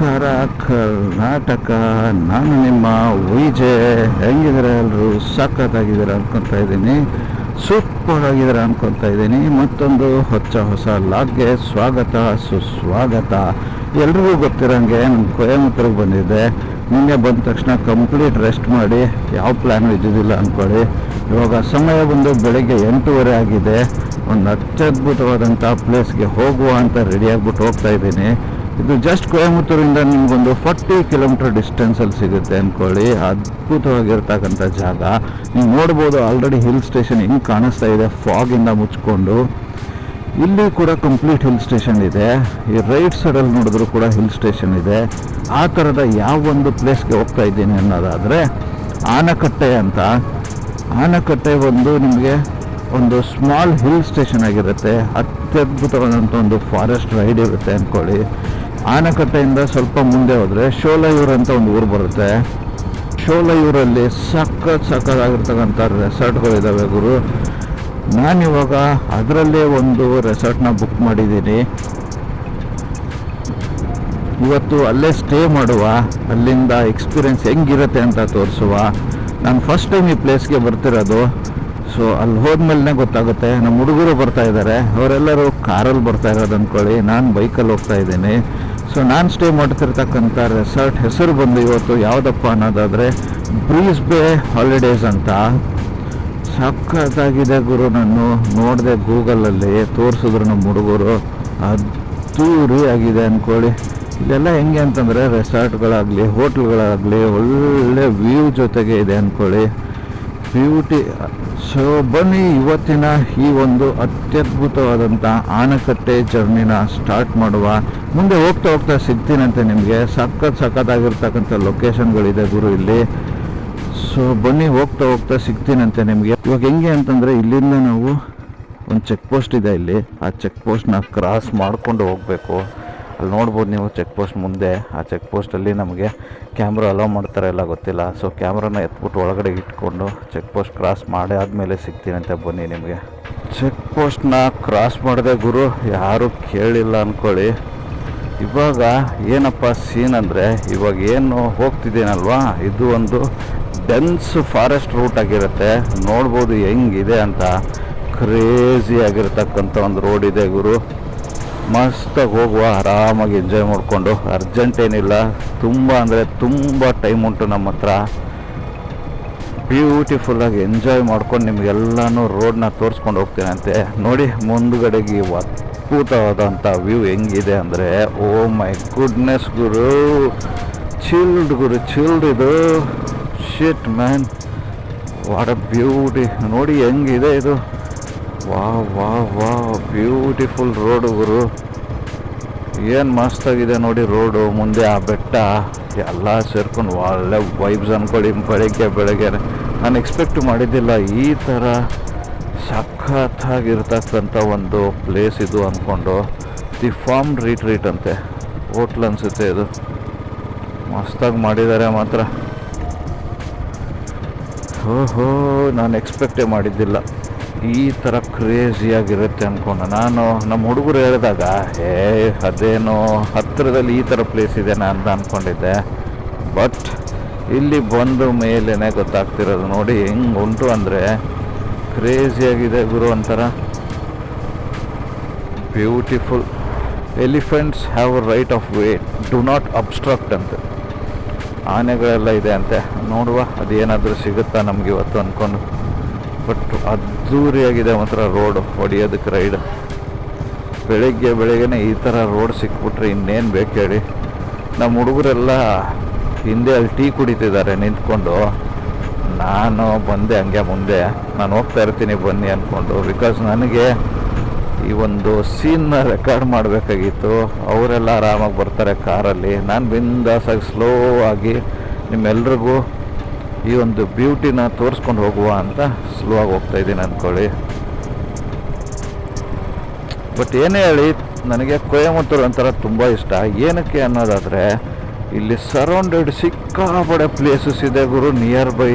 ನಮಸ್ಕಾರ ಕರ್ನಾಟಕ, ನಾನು ನಿಮ್ಮ ವಿಜೆ. ಹೆಂಗಿದ್ದೀರಾ ಎಲ್ಲರೂ ಸಖತ್ತಾಗಿದ್ದೀರಾ ಅನ್ಕೊತಾ ಇದ್ದೀನಿ. ಸೂಪರ್ ಆಗಿದ್ದೀರಾ ಅನ್ಕೊತಾ ಇದ್ದೀನಿ. ಮತ್ತೊಂದು ಹೊಚ್ಚ ಹೊಸ ಲಾಗ್ಗೆ ಸ್ವಾಗತ, ಸುಸ್ವಾಗತ. ಎಲ್ರಿಗೂ ಗೊತ್ತಿರೋಂಗೆ ನಾನು ಕೊಯಮತ್ತೂರಿಗೆ ಬಂದಿದ್ದೆ. ನಿನ್ನೆ ಬಂದ ತಕ್ಷಣ ಕಂಪ್ಲೀಟ್ ರೆಸ್ಟ್ ಮಾಡಿ. ಯಾವ ಪ್ಲ್ಯಾನು ಇದ್ದಿದ್ದಿಲ್ಲ ಅಂದ್ಕೊಳ್ಳಿ ಇವಾಗ ಸಮಯ ಬಂದು ಬೆಳಗ್ಗೆ ಎಂಟೂವರೆ ಆಗಿದೆ. ಒಂದು ಅತ್ಯದ್ಭುತವಾದಂಥ ಪ್ಲೇಸ್ಗೆ ಹೋಗುವ ಅಂತ ರೆಡಿಯಾಗ್ಬಿಟ್ಟು ಹೋಗ್ತಾ ಇದ್ದೀನಿ. ಇದು ಜಸ್ಟ್ ಕೊಯಮತ್ತೂರಿಂದ ನಿಮಗೊಂದು ಫಾರ್ಟಿ ಕಿಲೋಮೀಟರ್ ಡಿಸ್ಟೆನ್ಸಲ್ಲಿ ಸಿಗುತ್ತೆ ಅಂದ್ಕೊಳ್ಳಿ ಅದ್ಭುತವಾಗಿರ್ತಕ್ಕಂಥ ಜಾಗ. ನೀವು ನೋಡ್ಬೋದು ಆಲ್ರೆಡಿ ಹಿಲ್ ಸ್ಟೇಷನ್ ಹೆಂಗೆ ಕಾಣಿಸ್ತಾ ಇದೆ ಫಾಗಿಂದ ಮುಚ್ಕೊಂಡು. ಇಲ್ಲಿ ಕೂಡ ಕಂಪ್ಲೀಟ್ ಹಿಲ್ ಸ್ಟೇಷನ್ ಇದೆ. ಈ ರೈಟ್ ಸೈಡಲ್ಲಿ ನೋಡಿದ್ರು ಕೂಡ ಹಿಲ್ ಸ್ಟೇಷನ್ ಇದೆ. ಆ ಥರದ ಯಾವ ಒಂದು ಪ್ಲೇಸ್ಗೆ ಹೋಗ್ತಾ ಇದ್ದೀನಿ ಅನ್ನೋದಾದರೆ, ಆನಕಟ್ಟೆ ಅಂತ. ಆನಕಟ್ಟೆ ಒಂದು ನಿಮಗೆ ಒಂದು ಸ್ಮಾಲ್ ಹಿಲ್ ಸ್ಟೇಷನ್ ಆಗಿರುತ್ತೆ. ಅತ್ಯದ್ಭುತವಾದಂಥ ಒಂದು ಫಾರೆಸ್ಟ್ ರೈಡ್ ಇರುತ್ತೆ ಅಂದ್ಕೊಳ್ಳಿ ಆನಕಟ್ಟೆಯಿಂದ ಸ್ವಲ್ಪ ಮುಂದೆ ಹೋದರೆ ಶೋಲಯೂರ್ ಅಂತ ಒಂದು ಊರು ಬರುತ್ತೆ. ಶೋಲಯೂರಲ್ಲಿ ಸಖತ್ ಸಖತ್ತಾಗಿರ್ತಕ್ಕಂಥ ರೆಸಾರ್ಟ್ಗಳಿದ್ದಾವೆ ಗುರು. ನಾನಿವಾಗ ಅದರಲ್ಲೇ ಒಂದು ರೆಸಾರ್ಟ್ನ ಬುಕ್ ಮಾಡಿದ್ದೀನಿ. ಇವತ್ತು ಅಲ್ಲೇ ಸ್ಟೇ ಮಾಡುವ, ಅಲ್ಲಿಂದ ಎಕ್ಸ್ಪೀರಿಯನ್ಸ್ ಹೆಂಗಿರುತ್ತೆ ಅಂತ ತೋರಿಸುವ. ನಾನು ಫಸ್ಟ್ ಟೈಮ್ ಈ ಪ್ಲೇಸ್ಗೆ ಬರ್ತಿರೋದು. ಸೊ, ಅಲ್ಲಿ ಹೋದ್ಮೇಲೆ ಗೊತ್ತಾಗುತ್ತೆ. ನಮ್ಮ ಹುಡುಗರು ಬರ್ತಾ ಇದ್ದಾರೆ. ಅವರೆಲ್ಲರೂ ಕಾರಲ್ಲಿ ಬರ್ತಾ ಇರೋದು ಅಂದ್ಕೊಳ್ಳಿ. ನಾನು ಬೈಕಲ್ಲಿ ಹೋಗ್ತಾ ಇದ್ದೀನಿ. ಸೊ ನಾನು ಸ್ಟೇ ಮಾಡ್ತಿರ್ತಕ್ಕಂಥ ರೆಸಾರ್ಟ್ ಹೆಸರು ಬಂದು ಇವತ್ತು ಯಾವುದಪ್ಪ ಅನ್ನೋದಾದರೆ ಬ್ರೀಸ್ ಬೇ ಹಾಲಿಡೇಸ್ ಅಂತ. ಸಖತ್ತಾಗಿದೆ ಗುರು ನಾನು. ನೋಡಿದೆ ಗೂಗಲಲ್ಲಿ ತೋರಿಸಿದ್ರು ನಮ್ಮ ಹುಡುಗರು. ಅದ್ದೂರಿ ಆಗಿದೆ ಅಂದ್ಕೊಳ್ಳಿ ಇದೆಲ್ಲ ಹೆಂಗೆ ಅಂತಂದರೆ ರೆಸಾರ್ಟ್ಗಳಾಗಲಿ ಹೋಟ್ಲ್ಗಳಾಗಲಿ ಒಳ್ಳೆ ವ್ಯೂ ಜೊತೆಗೆ ಇದೆ ಅಂದ್ಕೊಳ್ಳಿ ಬ್ಯೂಟಿ ಸೊ ಬನ್ನಿ ಇವತ್ತಿನ ಈ ಒಂದು ಅತ್ಯದ್ಭುತವಾದಂಥ ಆನಕಟ್ಟೆ ಜರ್ನಿನ ಸ್ಟಾರ್ಟ್ ಮಾಡುವ. ಮುಂದೆ ಹೋಗ್ತಾ ಹೋಗ್ತಾ ಸಿಗ್ತೀನಂತೆ ನಿಮಗೆ. ಸಖತ್ ಸಖತ್ತಾಗಿರ್ತಕ್ಕಂಥ ಲೊಕೇಶನ್ಗಳಿದೆ ಗುರು ಇಲ್ಲಿ. ಸೊ ಬನ್ನಿ ಹೋಗ್ತಾ ಹೋಗ್ತಾ ಸಿಗ್ತೀನಂತೆ ನಿಮಗೆ. ಇವಾಗ ಹೆಂಗೆ ಅಂತಂದರೆ ಇಲ್ಲಿಂದ ನಾವು ಒಂದು ಚೆಕ್ ಪೋಸ್ಟ್ ಇದೆ ಇಲ್ಲಿ. ಆ ಚೆಕ್ ಪೋಸ್ಟ್ನ ಕ್ರಾಸ್ ಮಾಡಿಕೊಂಡು ಹೋಗಬೇಕು. ಅಲ್ಲಿ ನೋಡ್ಬೋದು ನೀವು ಚೆಕ್ ಪೋಸ್ಟ್ ಮುಂದೆ. ಆ ಚೆಕ್ ಪೋಸ್ಟಲ್ಲಿ ನಮಗೆ ಕ್ಯಾಮ್ರಾ ಅಲೋ ಮಾಡ್ತಾರೆ, ಎಲ್ಲ ಗೊತ್ತಿಲ್ಲ. ಸೊ ಕ್ಯಾಮ್ರಾನ ಎತ್ಬಿಟ್ಟು ಒಳಗಡೆ ಇಟ್ಕೊಂಡು ಚೆಕ್ ಪೋಸ್ಟ್ ಕ್ರಾಸ್ ಮಾಡಿ ಆದಮೇಲೆ ಸಿಗ್ತೀನಂತೆ ಬನ್ನಿ ನಿಮಗೆ. ಚೆಕ್ ಪೋಸ್ಟ್ನ ಕ್ರಾಸ್ ಮಾಡಿದೆ ಗುರು, ಯಾರೂ ಕೇಳಿಲ್ಲ ಅಂದ್ಕೊಳ್ಳಿ ಇವಾಗ ಏನಪ್ಪ ಸೀನ್ ಅಂದರೆ, ಇವಾಗ ಏನು ಹೋಗ್ತಿದ್ದೀನಲ್ವಾ? ಇದು ಒಂದು ಡೆನ್ಸ್ ಫಾರೆಸ್ಟ್ ರೂಟ್ ಆಗಿರುತ್ತೆ. ನೋಡ್ಬೋದು ಹೆಂಗಿದೆ ಅಂತ. ಕ್ರೇಜಿ ಆಗಿರ್ತಕ್ಕಂಥ ಒಂದು ರೋಡ್ ಇದೆ ಗುರು. ಮಸ್ತಾಗಿ ಹೋಗುವ, ಆರಾಮಾಗಿ ಎಂಜಾಯ್ ಮಾಡಿಕೊಂಡು. ಅರ್ಜೆಂಟ್ ಏನಿಲ್ಲ. ತುಂಬ ಅಂದರೆ ತುಂಬ ಟೈಮ್ ಉಂಟು ನಮ್ಮ ಹತ್ರ. ಬ್ಯೂಟಿಫುಲ್ಲಾಗಿ ಎಂಜಾಯ್ ಮಾಡ್ಕೊಂಡು ನಿಮಗೆಲ್ಲನೂ ರೋಡ್ನ ತೋರಿಸ್ಕೊಂಡು ಹೋಗ್ತೀನಂತೆ. ನೋಡಿ, ಮುಂದುಗಡೆಗೆ ಅದ್ಭುತವಾದಂಥ ವ್ಯೂ ಹೆಂಗಿದೆ ಅಂದರೆ ಓ ಮೈ ಗುಡ್ನೆಸ್ ಗುರು. ಚಿಲ್ಡ್ ಗುರು ಚಿಲ್ಡ್ ಇದು. Shit man what a beauty ನೋಡಿ ಹೆಂಗಿದೆ ಇದು. ವಾ ವಾ ವಾ ಬ್ಯೂಟಿಫುಲ್ ರೋಡ್ ಗುರು. ಏನು ಮಸ್ತಾಗಿದೆ ನೋಡಿ ರೋಡು ಮುಂದೆ ಆ ಬೆಟ್ಟ. ಎಲ್ಲ ಸೇರ್ಕೊಂಡು ಒಳ್ಳೆ ವೈಬ್ಸ್ ಅಂದ್ಕೊಳ್ಳಿ ಬೆಳಗ್ಗೆ ಬೆಳಗ್ಗೆ ನಾನು ಎಕ್ಸ್ಪೆಕ್ಟ್ ಮಾಡಿದ್ದಿಲ್ಲ ಈ ಥರ ಸಖತ್ತಾಗಿರ್ತಕ್ಕಂಥ ಒಂದು ಪ್ಲೇಸ್ ಇದು ಅಂದ್ಕೊಂಡು ದಿ ಫಾರ್ಮ್ ರೀಟ್ರೀಟ್ ಅಂತೆ. ಹೋಟ್ಲ್ ಅನಿಸುತ್ತೆ ಇದು. ಮಸ್ತಾಗಿ ಮಾಡಿದ್ದಾರೆ ಮಾತ್ರ. ಓಹೋ, ನಾನು ಎಕ್ಸ್ಪೆಕ್ಟೇ ಮಾಡಿದ್ದಿಲ್ಲ. ಈ ಥರ ಕ್ರೇಜಿಯಾಗಿರುತ್ತೆ ಅಂದ್ಕೊಂಡು ನಾನು ನಮ್ಮ ಹುಡುಗರು ಹೇಳಿದಾಗ ಏ ಅದೇನೋ ಹತ್ತಿರದಲ್ಲಿ ಈ ಥರ ಪ್ಲೇಸ್ ಇದೆ ಅಂತ ಅಂದ್ಕೊಂಡಿದ್ದೆ ಬಟ್ ಇಲ್ಲಿ ಬಂದ ಮೇಲೇ ಗೊತ್ತಾಗ್ತಿರೋದು ನೋಡಿ, ಹೆಂಗೆ ಉಂಟು ಅಂದರೆ ಕ್ರೇಜಿಯಾಗಿದೆ ಗುರು ಒಂಥರ. Beautiful elephants have right of way do not obstruct ಅಂತ. ಆನೆಗಳೆಲ್ಲ ಇದೆ ಅಂತೆ. ನೋಡುವ, ಅದೇನಾದರೂ ಸಿಗುತ್ತಾ ನಮಗೆ ಇವತ್ತು ಅಂದ್ಕೊಂಡು ಬಟ್ ಅದ್ದೂರಿಯಾಗಿದೆ ಮಾತ್ರ ರೋಡ್ ಹೊಡಿಯೋದಕ್ಕೆ ರೈಡ್. ಬೆಳಗ್ಗೆ ಬೆಳಗ್ಗೆನೆ ಈ ಥರ ರೋಡ್ ಸಿಕ್ಬಿಟ್ರೆ ಇನ್ನೇನು ಬೇಕು ಹೇಳಿ. ನಮ್ಮ ಹುಡುಗರೆಲ್ಲ ಹಿಂದೆ ಅಲ್ಲಿ ಟೀ ಕುಡಿತಿದ್ದಾರೆ ನಿಂತ್ಕೊಂಡು. ನಾನು ಬಂದೆ ಹಂಗೆ ಮುಂದೆ. ನಾನು ಹೋಗ್ತಾ ಇರ್ತೀನಿ ಬನ್ನಿ ಅಂದ್ಕೊಂಡು ಬಿಕಾಸ್ ನನಗೆ ಈ ಒಂದು ಸೀನ್ನ ರೆಕಾರ್ಡ್ ಮಾಡಬೇಕಾಗಿತ್ತು. ಅವರೆಲ್ಲ ಆರಾಮಾಗಿ ಬರ್ತಾರೆ ಕಾರಲ್ಲಿ. ನಾನು ಬಿಂದಾಸಾಗಿ ಸ್ಲೋ ಆಗಿ ನಿಮ್ಮೆಲ್ರಿಗೂ ಈ ಒಂದು ಬ್ಯೂಟಿನ ತೋರಿಸ್ಕೊಂಡು ಹೋಗುವ ಅಂತ ಸ್ಲೋವಾಗಿ ಹೋಗ್ತಾ ಇದ್ದೀನಿ ಅಂದ್ಕೊಳ್ಳಿ. ಬಟ್ ಏನೇ ಹೇಳಿ, ನನಗೆ ಕೊಯಮತ್ತೂರು ಒಂಥರ ತುಂಬ ಇಷ್ಟ. ಏನಕ್ಕೆ ಅನ್ನೋದಾದರೆ, ಇಲ್ಲಿ ಸರೌಂಡೆಡ್ ಸಿಕ್ಕಾಪಡೆ ಪ್ಲೇಸಸ್ ಇದೆ ಗುರು ನಿಯರ್ ಬೈ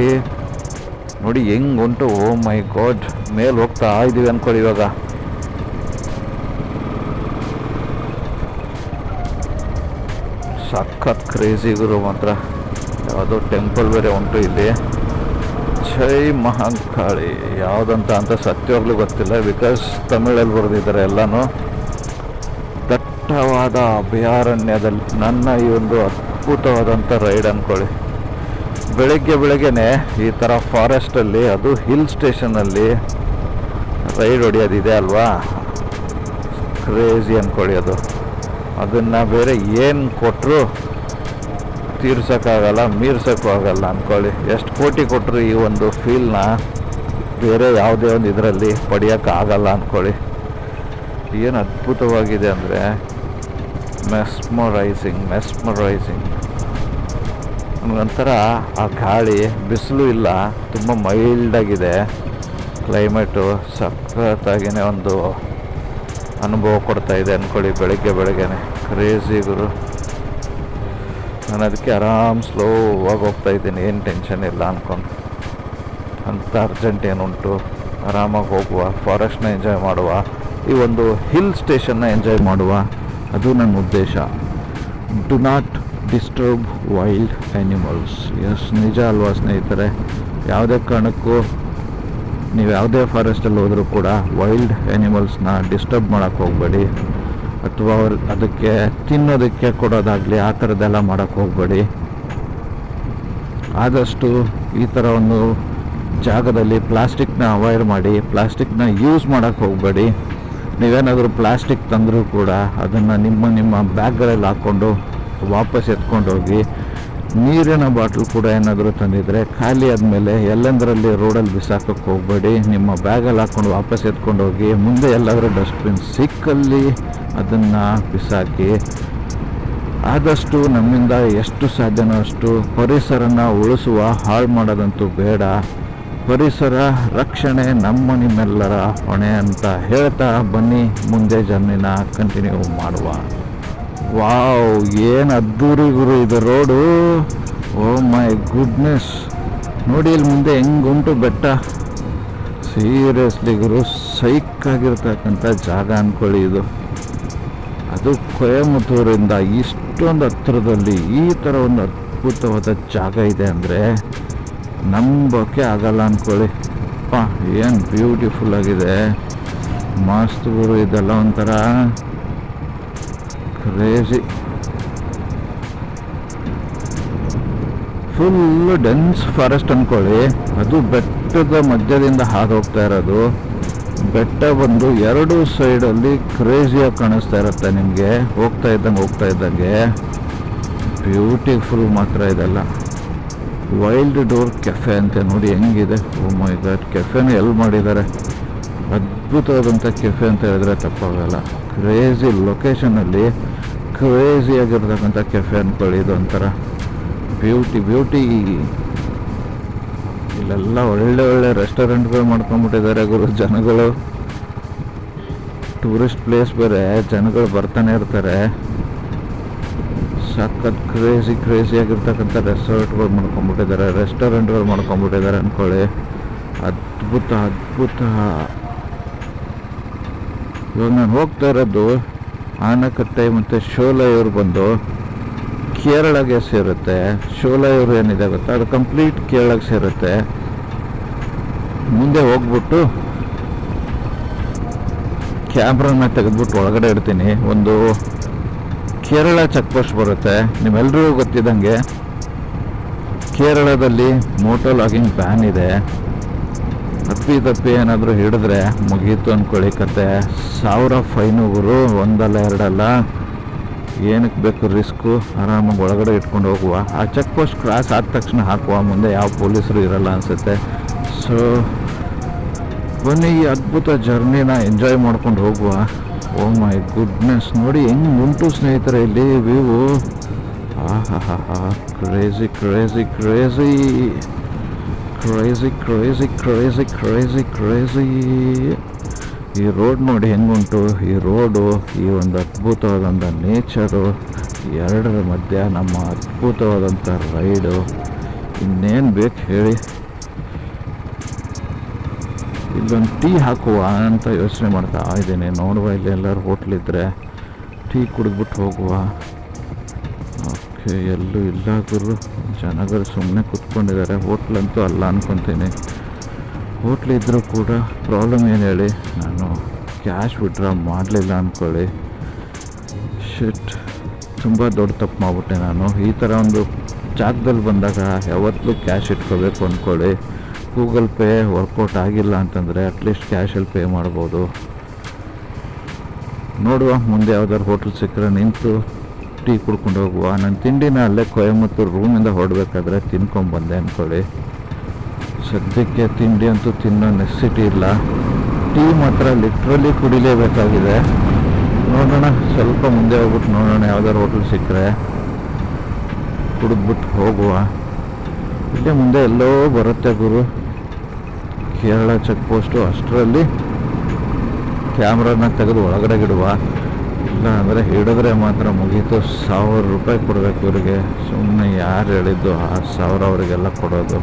ನೋಡಿ ಹೆಂಗೆ ಉಂಟು ಓ ಮೈ ಗಾಡ್ ಮೇಲೆ ಹೋಗ್ತಾ ಇದ್ದೀವಿ ಅಂದ್ಕೊಳ್ಳಿ ಇವಾಗ. ಸಖತ್ ಕ್ರೇಜಿ ಗುರು ಮಾತ್ರ. ಯಾವುದೋ ಟೆಂಪಲ್ ಬೇರೆ ಉಂಟು ಇಲ್ಲಿ. ಜೈ ಮಹಾಂಕಾಳಿ ಯಾವುದಂತ ಅಂತ ಸತ್ಯವಾಗ್ಲೂ ಗೊತ್ತಿಲ್ಲ ಬಿಕಾಸ್ ತಮಿಳಲ್ಲಿ ಬರೆದಿದ್ದಾರೆ ಎಲ್ಲನೂ. ದಟ್ಟವಾದ ಅಭಯಾರಣ್ಯದಲ್ಲಿ ನನ್ನ ಈ ಒಂದು ಅದ್ಭುತವಾದಂಥ ರೈಡ್ ಅಂದ್ಕೊಳ್ಳಿ ಬೆಳಗ್ಗೆ ಬೆಳಗ್ಗೆನೆ ಈ ಥರ ಫಾರೆಸ್ಟಲ್ಲಿ ಅದು ಹಿಲ್ ಸ್ಟೇಷನಲ್ಲಿ ರೈಡ್ ಹೊಡಿಯೋದಿದೆ ಅಲ್ವಾ? ಕ್ರೇಜಿ ಅಂದ್ಕೊಳ್ಳಿ ಅದು. ಅದನ್ನು ಬೇರೆ ಏನು ಕೊಟ್ಟರು ತೀರ್ಸೋಕ್ಕಾಗಲ್ಲ, ಮೀರ್ಸೋಕ್ಕೂ ಆಗಲ್ಲ ಅಂದ್ಕೊಳ್ಳಿ ಎಷ್ಟು ಕೋಟಿ ಕೊಟ್ಟರು ಈ ಒಂದು ಫೀಲ್ನ ಬೇರೆ ಯಾವುದೇ ಒಂದು ಇದರಲ್ಲಿ ಪಡೆಯೋಕ್ಕಾಗಲ್ಲ ಅಂದ್ಕೊಳ್ಳಿ ಏನು ಅದ್ಭುತವಾಗಿದೆ ಅಂದರೆ ಮೆಸ್ಮರೈಸಿಂಗ್ ಮೆಸ್ಮರೈಸಿಂಗ್ ಒಂಥರ ಆ ಗಾಳಿ ಬಿಸಿಲು ಇಲ್ಲ, ತುಂಬ ಮೈಲ್ಡಾಗಿದೆ ಕ್ಲೈಮೇಟು ಸಖತ್ತಾಗಿನೇ ಒಂದು ಅನುಭವ ಕೊಡ್ತಾ ಇದೆ ಅಂದ್ಕೊಳ್ಳಿ ಬೆಳಗ್ಗೆ ಬೆಳಗ್ಗೆನೆ. ಕ್ರೇಜಿ ಗುರು. ನಾನು ಅದಕ್ಕೆ ಆರಾಮ್ ಸ್ಲೋವಾಗಿ ಹೋಗ್ತಾ ಇದ್ದೀನಿ, ಏನು ಟೆನ್ಷನ್ ಇಲ್ಲ ಅಂದ್ಕೊಂಡು ಅಂತ ಅರ್ಜೆಂಟ್ ಏನುಂಟು, ಆರಾಮಾಗಿ ಹೋಗುವ ಫಾರೆಸ್ಟ್ನ ಎಂಜಾಯ್ ಮಾಡುವ, ಈ ಒಂದು ಹಿಲ್ ಸ್ಟೇಷನ್ನ ಎಂಜಾಯ್ ಮಾಡುವ, ಅದು ನನ್ನ ಉದ್ದೇಶ. Do not disturb wild animals yes ನಿಜ ಅಲ್ವಾ ಸ್ನೇಹಿತರೆ? ಯಾವುದೇ ಕಾರಣಕ್ಕೂ ನೀವು ಯಾವುದೇ ಫಾರೆಸ್ಟಲ್ಲಿ ಹೋದರೂ ಕೂಡ ವೈಲ್ಡ್ ಆ್ಯನಿಮಲ್ಸ್ನ ಡಿಸ್ಟರ್ಬ್ ಮಾಡೋಕ್ಕೆ ಹೋಗಬೇಡಿ. ಅಥವಾ ಅವ್ರು ಅದಕ್ಕೆ ತಿನ್ನೋದಕ್ಕೆ ಕೊಡೋದಾಗಲಿ ಆ ಥರದ್ದೆಲ್ಲ ಮಾಡೋಕ್ಕೆ ಹೋಗಬೇಡಿ. ಆದಷ್ಟು ಈ ಥರ ಒಂದು ಜಾಗದಲ್ಲಿ ಪ್ಲಾಸ್ಟಿಕ್ನ ಅವಾಯ್ಡ್ ಮಾಡಿ, ಪ್ಲಾಸ್ಟಿಕ್ನ ಯೂಸ್ ಮಾಡೋಕ್ಕೆ ಹೋಗಬೇಡಿ. ನೀವೇನಾದರೂ ಪ್ಲಾಸ್ಟಿಕ್ ತಂದರೂ ಕೂಡ ಅದನ್ನು ನಿಮ್ಮ ನಿಮ್ಮ ಬ್ಯಾಗ್ಗಳಲ್ಲಿ ಹಾಕ್ಕೊಂಡು ವಾಪಸ್ ಎತ್ಕೊಂಡು ಹೋಗಿ ನೀರಿನ ಬಾಟ್ಲ್ ಕೂಡ ಏನಾದರೂ ತಂದಿದ್ರೆ ಖಾಲಿ ಆದಮೇಲೆ ಎಲ್ಲೆಂದರಲ್ಲಿ ರೋಡಲ್ಲಿ ಬಿಸಾಕಕ್ಕೆ ಹೋಗಬೇಡಿ. ನಿಮ್ಮ ಬ್ಯಾಗಲ್ಲಿ ಹಾಕ್ಕೊಂಡು ವಾಪಸ್ ಎತ್ಕೊಂಡು ಹೋಗಿ ಮುಂದೆ ಎಲ್ಲಾದರೂ ಡಸ್ಟ್ಬಿನ್ ಸಿಕ್ಕಲ್ಲಿ ಅದನ್ನು ಬಿಸಾಕಿ ಆದಷ್ಟು ನಮ್ಮಿಂದ ಎಷ್ಟು ಸಾಧ್ಯನೋ ಅಷ್ಟು ಪರಿಸರನ ಉಳಿಸುವ ಹಾಳು ಮಾಡೋದಂತೂ ಬೇಡ. ಪರಿಸರ ರಕ್ಷಣೆ ನಮ್ಮ ನಿಮ್ಮೆಲ್ಲರ ಹೊಣೆ ಅಂತ ಹೇಳ್ತಾ ಬನ್ನಿ. ಮುಂದೆ ಜರ್ನಿನ ಕಂಟಿನ್ಯೂ ಮಾಡುವ. ವಾವ್, ಏನು ಅದ್ದೂರಿ ಗುರು ಇದು ರೋಡು. O my goodness. ನೋಡಿ ಇಲ್ಲಿ ಮುಂದೆ ಹೆಂಗುಂಟು ಬೆಟ್ಟ. ಸೀರಿಯಸ್ಲಿ ಗುರು, ಸೈಕ್ ಆಗಿರ್ತಕ್ಕಂಥ ಜಾಗ ಅಂದ್ಕೊಳ್ಳಿ ಇದು. ಅದು ಕೊಯಮತ್ತೂರಿಂದ ಇಷ್ಟೊಂದು ಹತ್ತಿರದಲ್ಲಿ ಈ ಥರ ಒಂದು ಅದ್ಭುತವಾದ ಜಾಗ ಇದೆ ಅಂದರೆ ನಂಬೋಕೆ ಆಗಲ್ಲ ಅಂದ್ಕೊಳ್ಳಿ ಅಪ್ಪ, ಏನು ಬ್ಯೂಟಿಫುಲ್ ಆಗಿದೆ. ಮಸ್ತ್ ಗುರು ಇದೆಲ್ಲ ಒಂಥರ. ಕ್ರೇಜಿ ಫುಲ್ ಡೆನ್ಸ್ ಫಾರೆಸ್ಟ್ ಅಂದ್ಕೊಳ್ಳಿ ಅದು ಬೆಟ್ಟದ ಮಧ್ಯದಿಂದ ಹಾದು ಹೋಗ್ತಾ ಇರೋದು. ಬೆಟ್ಟ ಬಂದು ಎರಡು ಸೈಡಲ್ಲಿ ಕ್ರೇಜಿಯಾಗಿ ಕಾಣಿಸ್ತಾ ಇರುತ್ತೆ ನಿಮಗೆ. ಹೋಗ್ತಾ ಇದ್ದಂಗೆ ಹೋಗ್ತಾ ಇದ್ದಂಗೆ. ಬ್ಯೂಟಿಫುಲ್ ಮಾತ್ರ ಇದೆಲ್ಲ. ವೈಲ್ಡ್ ಡೋರ್ ಕೆಫೆ ಅಂತ ನೋಡಿ ಹೆಂಗಿದೆ. ಓ ಮೈ ಗಾಡ್ ಕೆಫೆನ ಎಲ್ಲಿ ಮಾಡಿದ್ದಾರೆ? ಅದ್ಭುತವಾದಂಥ ಕೆಫೆ ಅಂತ ಹೇಳಿದ್ರೆ ತಪ್ಪಾಗಲ್ಲ. ಕ್ರೇಜಿ ಲೊಕೇಶನಲ್ಲಿ ಕ್ರೇಜಿ ಆಗಿರ್ತಕ್ಕಂಥ ಕೆಫೆ ಅಂದ್ಕೊಳ್ಳಿ ಇದು ಒಂಥರ ಬ್ಯೂಟಿ ಬ್ಯೂಟಿ ಇಲ್ಲೆಲ್ಲ ಒಳ್ಳೆ ಒಳ್ಳೆ ರೆಸ್ಟೋರೆಂಟ್ಗಳು ಮಾಡ್ಕೊಂಡ್ಬಿಟ್ಟಿದ್ದಾರೆ ಗುರು ಜನಗಳು. ಟೂರಿಸ್ಟ್ ಪ್ಲೇಸ್ ಬೇರೆ, ಜನಗಳು ಬರ್ತಾನೆ ಇರ್ತಾರೆ. ಸಖತ್ ಕ್ರೇಜಿ ಕ್ರೇಜಿ ಆಗಿರ್ತಕ್ಕಂಥ ರೆಸ್ಟೋರೆಂಟ್ಗಳು ಮಾಡ್ಕೊಂಡ್ಬಿಟ್ಟಿದ್ದಾರೆ ರೆಸ್ಟೋರೆಂಟ್ಗಳು ಮಾಡ್ಕೊಂಡ್ಬಿಟ್ಟಿದ್ದಾರೆ ಅಂದ್ಕೊಳ್ಳಿ ಅದ್ಭುತ ಅದ್ಭುತ. ಇವಾಗ ನಾನು ಹೋಗ್ತಾ ಇರೋದು ಆನಕಟ್ಟೆ ಮತ್ತು ಶೋಲೆಯವರು ಬಂದು ಕೇರಳಗೆ ಸೇರುತ್ತೆ. ಶೋಲೆಯವರು ಏನಿದೆ ಗೊತ್ತಾ? ಅದು ಕಂಪ್ಲೀಟ್ ಕೇರಳಗೆ ಸೇರುತ್ತೆ. ಮುಂದೆ ಹೋಗ್ಬಿಟ್ಟು ಕ್ಯಾಮ್ರಾನ ತೆಗೆದ್ಬಿಟ್ಟು ಒಳಗಡೆ ಇಡ್ತೀನಿ ಒಂದು ಕೇರಳ ಚೆಕ್ ಪೋಸ್ಟ್ ಬರುತ್ತೆ. ನಿಮ್ಮೆಲ್ಲರಿಗೂ ಗೊತ್ತಿದ್ದಂಗೆ ಕೇರಳದಲ್ಲಿ ಮೋಟೋ ಲಾಗಿಂಗ್ ಬ್ಯಾನ್ ಇದೆ. ತಪ್ಪಿ ತಪ್ಪಿ ಏನಾದರೂ ಹಿಡಿದ್ರೆ ಮುಗೀತು ಅಂದ್ಕೊಳ್ಳಿ ಕತೆ. ಸಾವಿರ ಫೈನುಗುರು ಒಂದಲ್ಲ ಎರಡಲ್ಲ. ಏನಕ್ಕೆ ಬೇಕು ರಿಸ್ಕು? ಆರಾಮಾಗಿ ಒಳಗಡೆ ಇಟ್ಕೊಂಡು ಹೋಗುವ. ಆ ಚೆಕ್ ಪೋಸ್ಟ್ ಕ್ರಾಸ್ ಆದ ತಕ್ಷಣ ಹಾಕುವ. ಮುಂದೆ ಯಾವ ಪೊಲೀಸರು ಇರಲ್ಲ ಅನಿಸುತ್ತೆ. ಸೊ ಬನ್ನಿ ಈ ಅದ್ಭುತ ಜರ್ನಿನ ಎಂಜಾಯ್ ಮಾಡ್ಕೊಂಡು ಹೋಗುವ. ಓ ಮೈ ಗುಡ್ನೆಸ್ ನೋಡಿ, ಹೆಂಗೆ ಉಂಟು ಸ್ನೇಹಿತರೆ ಇಲ್ಲಿ ವ್ಯೂ ಆಹಾ ಹಾ ಹಾ crazy crazy crazy crazy crazy crazy crazy crazy ಈ ರೋಡ್ ನೋಡಿ ಹೆಂಗುಂಟು? ಈ ರೋಡು ಈ ಒಂದು ಅದ್ಭುತವಾದಂಥ ನೇಚರು ಎರಡರ ಮಧ್ಯ ನಮ್ಮ ಅದ್ಭುತವಾದಂಥ ರೈಡು ಇನ್ನೇನು ಬೇಕು ಹೇಳಿ. ಇಲ್ಲೊಂದು ಟೀ ಹಾಕುವ ಅಂತ ಯೋಚನೆ ಮಾಡ್ತಾ ಇದ್ದೀನಿ. ನೋಡುವ ಇಲ್ಲಿ ಎಲ್ಲರೂ ಹೋಟ್ಲಿದ್ರೆ ಟೀ ಕುಡಿದ್ಬಿಟ್ಟು ಹೋಗುವ. ಓಕೆ ಎಲ್ಲೂ ಇಲ್ಲ ಗುರು. ಜನಗಳು ಸುಮ್ಮನೆ ಕುತ್ಕೊಂಡಿದ್ದಾರೆ ಹೋಟ್ಲಂತೂ ಅಲ್ಲ ಅಂದ್ಕೊತೀನಿ ಹೋಟ್ಲ್ ಇದ್ದರೂ ಕೂಡ ಪ್ರಾಬ್ಲಮ್ ಏನು ಹೇಳಿ? ನಾನು ಕ್ಯಾಶ್ ವಿಡ್ರಾ ಮಾಡಲಿಲ್ಲ ಅಂದ್ಕೊಳ್ಳಿ ಶಿಟ್ ತುಂಬ ದೊಡ್ಡ ತಪ್ಪು ಮಾಡಿಬಿಟ್ಟೆ ನಾನು. ಈ ಥರ ಒಂದು ಜಾಗದಲ್ಲಿ ಬಂದಾಗ ಯಾವತ್ತೂ ಕ್ಯಾಶ್ ಇಟ್ಕೋಬೇಕು ಅಂದ್ಕೊಳ್ಳಿ ಗೂಗಲ್ ಪೇ ವರ್ಕೌಟ್ ಆಗಿಲ್ಲ ಅಂತಂದರೆ ಅಟ್ಲೀಸ್ಟ್ ಕ್ಯಾಶಲ್ಲಿ ಪೇ ಮಾಡ್ಬೋದು. ನೋಡುವ, ಮುಂದೆ ಯಾವ್ದಾದ್ರು ಹೋಟ್ಲ್ ಸಿಕ್ಕರೆ ನಿಂತು ಟೀ ಕುಡ್ಕೊಂಡು ಹೋಗುವ. ನನ್ನ ತಿಂಡಿನ ಅಲ್ಲೇ ಕೊಯಮತ್ತೂರು ರೂಮಿಂದ ಹೊರಡ್ಬೇಕಾದ್ರೆ ತಿನ್ಕೊಂಬಂದೆ ಅಂದ್ಕೊಳ್ಳಿ ಸದ್ಯಕ್ಕೆ ತಿಂಡಿ ಅಂತೂ ತಿನ್ನೋ ನೆಸಿಟಿ ಇಲ್ಲ. ಟೀ ಮಾತ್ರ ಲಿಟ್ರಲಿ ಕುಡಿಲೇಬೇಕಾಗಿದೆ. ನೋಡೋಣ, ಸ್ವಲ್ಪ ಮುಂದೆ ಹೋಗ್ಬಿಟ್ಟು ನೋಡೋಣ ಯಾವ್ದಾದ್ರು ಹೋಟ್ಲ್ ಸಿಕ್ಕರೆ. ಕುಡಿದ್ಬಿಟ್ಟು ಹೋಗುವ. ಇಲ್ಲೇ ಮುಂದೆ ಎಲ್ಲೋ ಬರುತ್ತೆ ಗುರು. ಕೇರಳ ಚೆಕ್ ಪೋಸ್ಟು ಅಷ್ಟರಲ್ಲಿ. ಕ್ಯಾಮ್ರಾನ ತೆಗೆದು ಒಳಗಡೆ ಇಡುವ. ಇಲ್ಲ ಅಂದರೆ ಹಿಡಿದ್ರೆ ಮಾತ್ರ ಮುಗೀತು. ಸಾವಿರ ರೂಪಾಯಿ ಕೊಡಬೇಕು ಇವರಿಗೆ. ಸುಮ್ಮನೆ ಯಾರು ಹೇಳಿದ್ದು ಆ ಸಾವಿರ ಅವರಿಗೆಲ್ಲ ಕೊಡೋದು.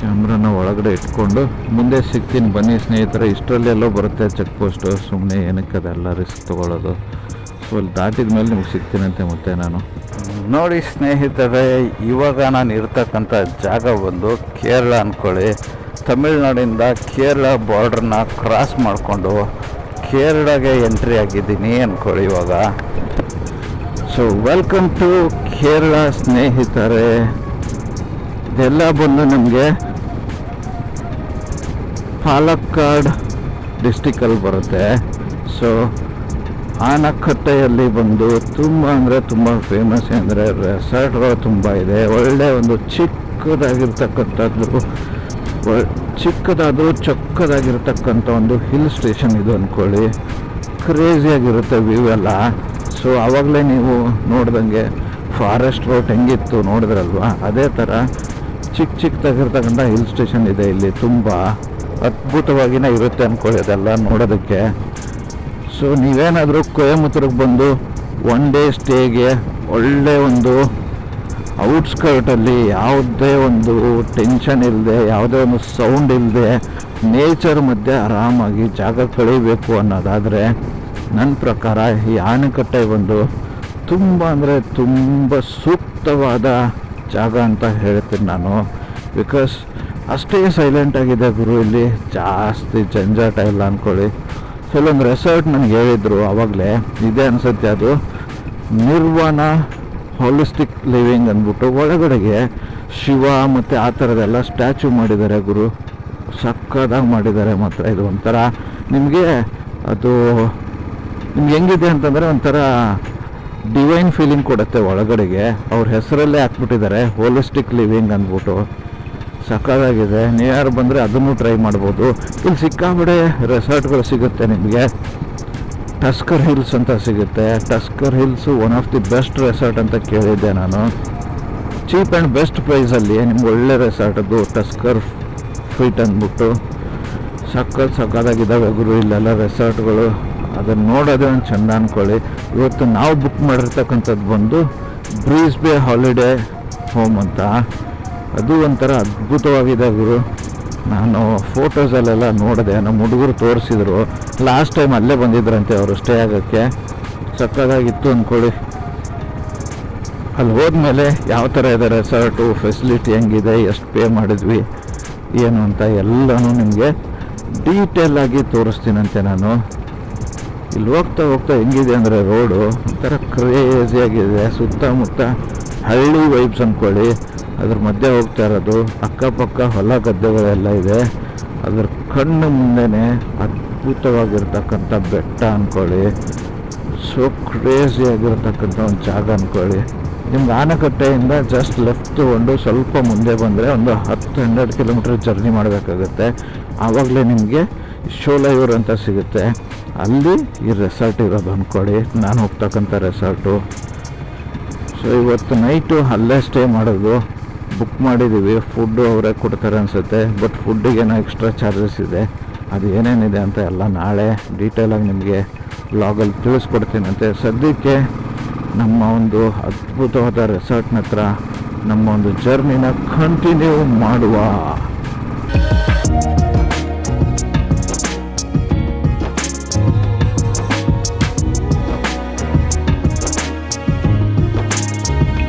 ಕ್ಯಾಮ್ರಾನ ಒಳಗಡೆ ಇಟ್ಕೊಂಡು ಮುಂದೆ ಸಿಗ್ತೀನಿ ಬನ್ನಿ ಸ್ನೇಹಿತರೆ. ಇಷ್ಟರಲ್ಲಿ ಎಲ್ಲೋ ಬರುತ್ತೆ ಚೆಕ್ ಪೋಸ್ಟು. ಸುಮ್ಮನೆ ಏನಕ್ಕೆ ಅದೆಲ್ಲ ರಿಸ್ಕ್ ತೊಗೊಳ್ಳೋದು. ಸೊ ಅಲ್ಲಿ ದಾಟಿದ ಮೇಲೆ ನಿಮ್ಗೆ ಸಿಗ್ತೀನಂತೆ ಮತ್ತೆ ನಾನು. ನೋಡಿ ಸ್ನೇಹಿತರೆ, ಇವಾಗ ನಾನು ಇರ್ತಕ್ಕಂಥ ಜಾಗ ಬಂದು ಕೇರಳ ಅಂದ್ಕೊಳ್ಳಿ ತಮಿಳ್ನಾಡಿಂದ ಕೇರಳ ಬಾರ್ಡ್ರನ್ನ ಕ್ರಾಸ್ ಮಾಡಿಕೊಂಡು ಕೇರಳಗೆ ಎಂಟ್ರಿ ಆಗಿದ್ದೀನಿ ಅಂದ್ಕೊಳ್ಳಿ ಇವಾಗ. ಸೊ ವೆಲ್ಕಮ್ ಟು ಕೇರಳ ಸ್ನೇಹಿತರೆ. ಇದೆಲ್ಲ ಬಂದು ನಮಗೆ ಪಾಲಕ್ಕಾಡ್ ಡಿಸ್ಟಿಕಲ್ಲಿ ಬರುತ್ತೆ. ಸೊ ಆನಕಟ್ಟೆಯಲ್ಲಿ ಬಂದು ತುಂಬ ಅಂದರೆ ತುಂಬ ಫೇಮಸ್ ಅಂದರೆ ರೆಸಾರ್ಟ್ಗಳು ತುಂಬ ಇದೆ. ಒಳ್ಳೆ ಒಂದು ಚಿಕ್ಕದಾಗಿರ್ತಕ್ಕಂಥದ್ದು ಚಿಕ್ಕದಾದರೂ ಚೊಕ್ಕದಾಗಿರ್ತಕ್ಕಂಥ ಒಂದು ಹಿಲ್ ಸ್ಟೇಷನ್ ಇದು ಅಂದ್ಕೊಳ್ಳಿ ಕ್ರೇಜಿಯಾಗಿರುತ್ತೆ ವ್ಯೂ ಎಲ್ಲ. ಸೊ ಆವಾಗಲೇ ನೀವು ನೋಡ್ದಂಗೆ ಫಾರೆಸ್ಟ್ ರೋಡ್ ಹೆಂಗಿತ್ತು ನೋಡಿದ್ರಲ್ವಾ? ಅದೇ ಥರ ಚಿಕ್ಕ ಚಿಕ್ಕದಾಗಿರ್ತಕ್ಕಂಥ ಹಿಲ್ ಸ್ಟೇಷನ್ ಇದೆ ಇಲ್ಲಿ ತುಂಬ ಅದ್ಭುತವಾಗಿನೇ ಇರುತ್ತೆ ಅಂದ್ಕೊಳ್ಳಿ ಅದೆಲ್ಲ ನೋಡೋದಕ್ಕೆ. ಸೊ ನೀವೇನಾದರೂ ಕೊಯಮತ್ತೂರಿಗೆ ಬಂದು ಒನ್ ಡೇ ಸ್ಟೇಗೆ ಒಳ್ಳೆ ಒಂದು ಔಟ್ಸ್ಕರ್ಟಲ್ಲಿ ಯಾವುದೇ ಒಂದು ಟೆನ್ಷನ್ ಇಲ್ಲದೆ ಯಾವುದೇ ಒಂದು ಸೌಂಡ್ ಇಲ್ಲದೆ ನೇಚರ್ ಮಧ್ಯೆ ಆರಾಮಾಗಿ ಜಾಗ ಕಳೀಬೇಕು ಅನ್ನೋದಾದರೆ ನನ್ನ ಪ್ರಕಾರ ಈ ಆಣೆಕಟ್ಟೆ ಒಂದು ತುಂಬ ಅಂದರೆ ತುಂಬ ಸೂಕ್ತವಾದ ಜಾಗ ಅಂತ ಹೇಳ್ತೀನಿ ನಾನು. ಬಿಕಾಸ್ ಅಷ್ಟೇ ಸೈಲೆಂಟ್ ಆಗಿದೆ ಗುರು, ಇಲ್ಲಿ ಜಾಸ್ತಿ ಜಂಜಾಟ ಇಲ್ಲ ಅಂದ್ಕೊಳ್ಳಿ ಇಲ್ಲೊಂದು ರೆಸಾರ್ಟ್ ನನಗೆ ಹೇಳಿದರು ಆವಾಗಲೇ ಇದೇ ಅನಿಸುತ್ತೆ ಅದು. ನಿರ್ವಾಣ ಹೋಲಿಸ್ಟಿಕ್ ಲಿವಿಂಗ್ ಅಂದ್ಬಿಟ್ಟು ಒಳಗಡೆಗೆ ಶಿವ ಮತ್ತು ಆ ಥರದೆಲ್ಲ ಸ್ಟ್ಯಾಚು ಮಾಡಿದ್ದಾರೆ, ಗುರು. ಸಕ್ಕದಾಗಿ ಮಾಡಿದ್ದಾರೆ ಮಾತ್ರ. ಇದು ಒಂಥರ ನಿಮಗೆ ಅದು ನಿಮ್ಗೆ ಹೆಂಗಿದೆ ಅಂತಂದರೆ ಒಂಥರ ಡಿವೈನ್ ಫೀಲಿಂಗ್ ಕೊಡುತ್ತೆ ಒಳಗಡೆಗೆ. ಅವ್ರ ಹೆಸರಲ್ಲೇ ಹಾಕ್ಬಿಟ್ಟಿದ್ದಾರೆ ಹೋಲಿಸ್ಟಿಕ್ ಲಿವಿಂಗ್ ಅಂದ್ಬಿಟ್ಟು. ಸಕ್ಕದಾಗಿದೆ. ನೀವು ಯಾರು ಬಂದರೆ ಅದನ್ನು ಟ್ರೈ ಮಾಡ್ಬೋದು. ಇಲ್ಲಿ ಸಿಕ್ಕಾಬಿಡೆ ರೆಸಾರ್ಟ್ಗಳು ಸಿಗುತ್ತೆ ನಿಮಗೆ. ಟಸ್ಕರ್ ಹಿಲ್ಸ್ ಅಂತ ಸಿಗುತ್ತೆ. Tusker hills one of the best resort ಅಂತ ಕೇಳಿದ್ದೆ ನಾನು. ಚೀಪ್ ಆ್ಯಂಡ್ ಬೆಸ್ಟ್ ಪ್ರೈಸಲ್ಲಿ ನಿಮ್ಗೆ ಒಳ್ಳೆ ರೆಸಾರ್ಟ್ ಅದು ಟಸ್ಕರ್ ಫೀಟ್ ಅಂದ್ಬಿಟ್ಟು. ಸಕ್ಕತ್ ಸಕ್ಕದಾಗಿದ್ದಾವೆ ಗುರು, ಇಲ್ಲೆಲ್ಲ ರೆಸಾರ್ಟ್ಗಳು ಅದನ್ನು ನೋಡೋದೇ ಒಂದು ಚಂದ ಅಂದ್ಕೊಳ್ಳಿ ಇವತ್ತು ನಾವು ಬುಕ್ ಮಾಡಿರ್ತಕ್ಕಂಥದ್ದು ಬಂದು ಬ್ರೀಸ್ ಬೇ ಹಾಲಿಡೇ ಹೋಮ್ ಅಂತ. ಅದು ಒಂಥರ ಅದ್ಭುತವಾಗಿದೆ ಗುರು. ನಾನು ಫೋಟೋಸಲ್ಲೆಲ್ಲ ನೋಡಿದೆ ನಮ್ಮ ಹುಡುಗರು ತೋರಿಸಿದ್ರು. ಲಾಸ್ಟ್ ಟೈಮ್ ಅಲ್ಲೇ ಬಂದಿದ್ರಂತೆ ಅವರು ಸ್ಟೇ ಆಗೋಕ್ಕೆ. ಸಕ್ಕದಾಗಿತ್ತು ಅಂದ್ಕೊಳ್ಳಿ. ಅಲ್ಲಿ ಹೋದ್ಮೇಲೆ ಯಾವ ಥರ ಇದೆ ರೆಸಾರ್ಟು ಫೆಸಿಲಿಟಿ ಹೆಂಗಿದೆ, ಎಷ್ಟು ಪೇ ಮಾಡಿದ್ವಿ, ಏನು ಅಂತ ಎಲ್ಲನೂ ನಿಮಗೆ ಡೀಟೇಲಾಗಿ ತೋರಿಸ್ತೀನಂತೆ ನಾನು. ಇಲ್ಲಿ ಹೋಗ್ತಾ ಹೋಗ್ತಾ ಹೆಂಗಿದೆ ಅಂದರೆ ರೋಡು ಒಂಥರ ಕ್ರೇಜಿಯಾಗಿದೆ ಸುತ್ತಮುತ್ತ ಹಳ್ಳಿ ವೈಬ್ಸ್ ಅಂದ್ಕೊಳ್ಳಿ. ಅದ್ರ ಮಧ್ಯೆ ಹೋಗ್ತಾ ಇರೋದು. ಅಕ್ಕಪಕ್ಕ ಹೊಲ ಗದ್ದೆಗಳೆಲ್ಲ ಇದೆ. ಅದ್ರ ಕಣ್ಣು ಮುಂದೆನೇ ಅದ್ಭುತವಾಗಿರ್ತಕ್ಕಂಥ ಬೆಟ್ಟ ಅಂದ್ಕೊಳ್ಳಿ ಸೊ ಕ್ರೇಜಿಯಾಗಿರ್ತಕ್ಕಂಥ ಒಂದು ಜಾಗ ಅಂದ್ಕೊಳ್ಳಿ ನಿಮ್ಗೆ ಆನಕಟ್ಟೆಯಿಂದ ಜಸ್ಟ್ ಲೆಫ್ಟ್ ತಗೊಂಡು ಸ್ವಲ್ಪ ಮುಂದೆ ಬಂದರೆ ಒಂದು ಹತ್ತು ಹನ್ನೆರಡು ಕಿಲೋಮೀಟರ್ ಜರ್ನಿ ಮಾಡಬೇಕಾಗುತ್ತೆ. ಆವಾಗಲೇ ನಿಮಗೆ ಶೋಲೈವರ್ ಅಂತ ಸಿಗುತ್ತೆ. ಅಲ್ಲಿ ಈ ರೆಸಾರ್ಟ್ ಇರೋದು ಅಂದ್ಕೊಳ್ಳಿ ನಾನು ಹೋಗ್ತಕ್ಕಂಥ ರೆಸಾರ್ಟು ಸೊ ಇವತ್ತು ನೈಟು ಅಲ್ಲೇ ಸ್ಟೇ ಮಾಡೋದು. ಬುಕ್ ಮಾಡಿದ್ದೀವಿ ಫುಡ್ಡು ಅವರೇ ಕೊಡ್ತಾರೆ ಅನಿಸುತ್ತೆ ಬಟ್ ಫುಡ್ಡಿಗೇನೋ ಎಕ್ಸ್ಟ್ರಾ ಚಾರ್ಜಸ್ ಇದೆ. ಅದು ಏನೇನಿದೆ ಅಂತ ಎಲ್ಲ ನಾಳೆ ಡೀಟೇಲಾಗಿ ನಿಮಗೆ ಬ್ಲಾಗಲ್ಲಿ ತಿಳಿಸ್ಕೊಡ್ತೀನಂತೆ ಸದ್ಯಕ್ಕೆ ನಮ್ಮ ಒಂದು ಅದ್ಭುತವಾದ ರೆಸಾರ್ಟ್ನ ಹತ್ರ ನಮ್ಮ ಒಂದು ಜರ್ನಿನ ಕಂಟಿನ್ಯೂ ಮಾಡುವ.